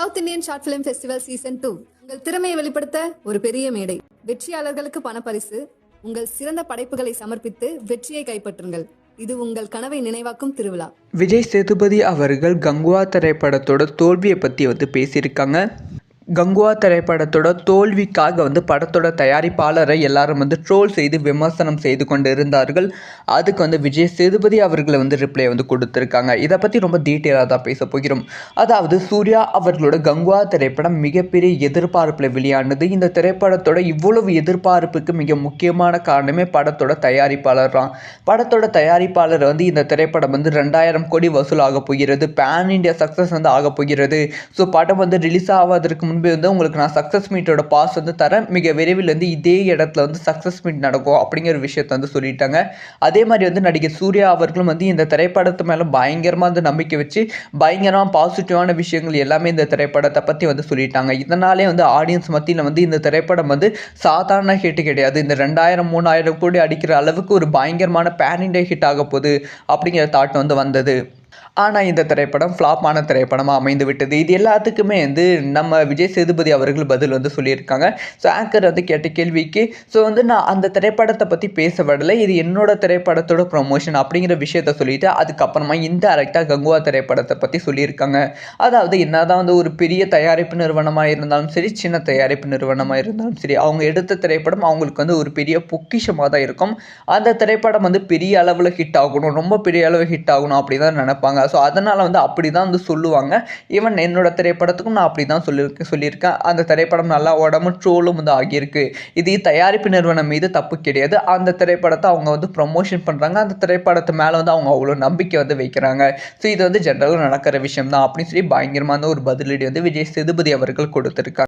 South Indian short film festival season two உங்கள் திறமையை வெளிப்படுத்த ஒரு பெரிய மேடை. வெற்றியாளர்களுக்கு பணப்பரிசு உங்கள் சிறந்த படைப்புகளை சமர்ப்பித்து வெற்றியை கைப்பற்றுங்கள். இது உங்கள் கனவை நினைவாக்கும் திருவிழா. விஜய் சேதுபதி அவர்கள் கங்குவா திரைப்படத்தோட தோல்வியை பற்றி வந்து பேசியிருக்காங்க. கங்குவா திரைப்படத்தோட தோல்விக்காக வந்து படத்தோட தயாரிப்பாளரை எல்லாரும் வந்து ட்ரோல் செய்து விமர்சனம் செய்து கொண்டு இருந்தார்கள் அதுக்கு வந்து விஜய் சேதுபதி அவர்களை வந்து ரிப்ளை வந்து கொடுத்துருக்காங்க. இதை பற்றி ரொம்ப டீட்டெயிலாக தான் பேச போகிறோம். அதாவது சூர்யா அவர்களோட கங்குவா திரைப்படம் மிகப்பெரிய எதிர்பார்ப்பில் வெளியானது. இந்த திரைப்படத்தோட இவ்வளவு எதிர்பார்ப்புக்கு மிக முக்கியமான காரணமே படத்தோட தயாரிப்பாளர் தான். படத்தோட தயாரிப்பாளர் வந்து இந்த திரைப்படம் வந்து ரெண்டாயிரம் கோடி வசூலாக போகிறது. பேன் இண்டியா சக்ஸஸ் வந்து ஆக போகிறது. ஸோ படம் வந்து ரிலீஸ் ஆவதற்கு முன் முன்பே வந்து உங்களுக்கு நான் சக்ஸஸ் மீட்டோட பாஸ் வந்து தரேன். மிக விரைவில் வந்து இதே இடத்துல வந்து சக்ஸஸ் மீட் நடக்கும் அப்படிங்கிற ஒரு வந்து சொல்லிட்டாங்க. அதே மாதிரி வந்து நடிகர் சூர்யா அவர்களும் வந்து இந்த திரைப்படத்து மேலே பயங்கரமாக வந்து நம்பிக்கை வச்சு பயங்கரமாக பாசிட்டிவான விஷயங்கள் எல்லாமே இந்த திரைப்படத்தை பற்றி வந்து சொல்லிட்டாங்க. இதனாலே வந்து ஆடியன்ஸ் மத்தியில் வந்து இந்த திரைப்படம் வந்து சாதாரண ஹிட் கிடையாது. இந்த ரெண்டாயிரம் மூணாயிரம் கோடி அடிக்கிற அளவுக்கு ஒரு பயங்கரமான பேன் இண்டியா ஹிட் ஆக போகுது அப்படிங்கிற தாட் வந்து வந்தது. ஆனால் இந்த திரைப்படம் ஃப்ளாப்பான திரைப்படமாக அமைந்து விட்டது இது எல்லாத்துக்குமே வந்து நம்ம விஜய் சேதுபதி அவர்கள் பதில் வந்து சொல்லியிருக்காங்க. ஸோ ஆங்கர் வந்து கேட்ட கேள்விக்கு ஸோ வந்து நான் அந்த திரைப்படத்தை பற்றி பேச விடலை. இது என்னோட திரைப்படத்தோட ப்ரொமோஷன் அப்படிங்கிற விஷயத்த சொல்லிவிட்டு அதுக்கப்புறமா இன்டெரக்டாக கங்குவா திரைப்படத்தை பற்றி சொல்லியிருக்காங்க. அதாவது என்னதான் வந்து ஒரு பெரிய தயாரிப்பு நிறுவனமாக இருந்தாலும் சரி சின்ன தயாரிப்பு நிறுவனமாக இருந்தாலும் சரி அவங்க எடுத்த திரைப்படம் அவங்களுக்கு வந்து ஒரு பெரிய பொக்கிஷமாக தான் இருக்கும். அந்த திரைப்படம் வந்து பெரிய அளவில் ஹிட் ஆகணும் ரொம்ப பெரிய அளவு ஹிட் ஆகணும் அப்படி தான் நினைப்பாங்க ஸோ அதனால் வந்து அப்படி தான் வந்து சொல்லுவாங்க. ஈவன் என்னோடய திரைப்படத்துக்கும் நான் அப்படி தான் சொல்லியிருக்கேன். சொல்லியிருக்கேன் அந்த திரைப்படம் நல்லா உடம்பு ட்ரோலும் வந்து ஆகியிருக்கு. இது தயாரிப்பு நிறுவனம் மீது தப்பு கிடையாது. அந்த திரைப்படத்தை அவங்க வந்து ப்ரொமோஷன் பண்ணுறாங்க அந்த திரைப்படத்து மேலே வந்து அவங்க அவ்வளோ நம்பிக்கை வந்து வைக்கிறாங்க. ஸோ இது வந்து ஜென்ரலாக நடக்கிற விஷயம் தான் அப்படின்னு சொல்லி பயங்கரமான ஒரு பதிலடி வந்து விஜய் சேதுபதி அவர்கள் கொடுத்துருக்காங்க.